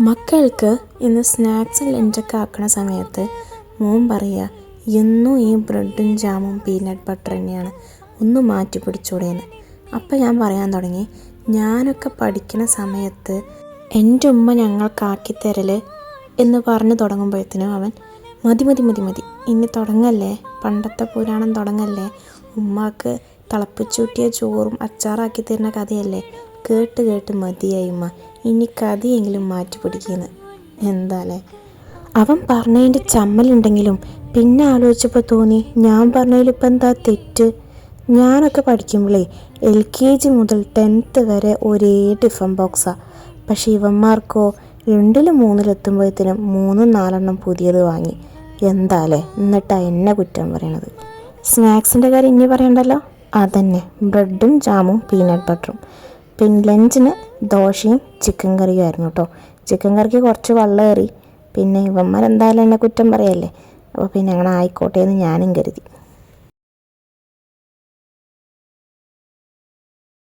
മക്കൾക്ക് ഇന്ന് സ്നാക്സ് ലഞ്ചൊക്കെ ആക്കണ സമയത്ത് മോൻ പറയുക എന്നും ഈ ബ്രെഡും ജാമും പീനട്ട് ബട്ടർ തന്നെയാണ്. ഒന്ന് മാറ്റി പിടിച്ചൂടെയെന്ന് അപ്പം ഞാൻ പറയാൻ തുടങ്ങി ഞാനൊക്കെ പഠിക്കുന്ന സമയത്ത് എന്റെ ഉമ്മ ഞങ്ങൾക്കാക്കി എന്ന് പറഞ്ഞു തുടങ്ങുമ്പോഴത്തേനും അവൻ മതി മതി മതി മതി ഇനി തുടങ്ങല്ലേ? പണ്ടത്തെ പുരാണം തുടങ്ങല്ലേ? ഉമ്മാക്ക് തിളപ്പിച്ചൂട്ടിയ ചോറും അച്ചാറാക്കി തരുന്ന കഥയല്ലേ? കേട്ട് കേട്ട് മതിയായി ഉമ്മ. ഇനി കഥയെങ്കിലും മാറ്റി പിടിക്കുന്നു. എന്താലേ? അവൻ പറഞ്ഞതിന്റെ ചമ്മലുണ്ടെങ്കിലും പിന്നെ ആലോചിച്ചപ്പോൾ തോന്നി ഞാൻ പറഞ്ഞതിൽ ഇപ്പം എന്താ തെറ്റ്? ഞാനൊക്കെ പഠിക്കുമ്പോഴേ എൽ കെ ജി മുതൽ ടെൻത്ത് വരെ ഒരേ ടിഫൻ ബോക്സാണ് പക്ഷേ ഇവന്മാർക്കോ രണ്ടിലും മൂന്നിലെത്തുമ്പോഴത്തേനും മൂന്നും നാലെണ്ണം പുതിയത് വാങ്ങി. എന്താലേ? എന്നിട്ടാ എന്നെ കുറ്റം പറയണത്. സ്നാക്സിന്റെ കാര്യം ഇനി പറയണ്ടല്ലോ? അതന്നെ. ബ്രെഡും ജാമും പീനട്ട് ബട്ടറും. പിന്നെ ലഞ്ചിന് ദോശയും ചിക്കൻ കറിയും ആയിരുന്നു കേട്ടോ ചിക്കൻ കറിക്ക് കുറച്ച് വെള്ളമേറി പിന്നെ ഇവന്മാരെന്തായാലും എന്നെ കുറ്റം പറയല്ലേ? അപ്പോൾ പിന്നെ അങ്ങനെ ആയിക്കോട്ടെ എന്ന് ഞാനും കരുതി.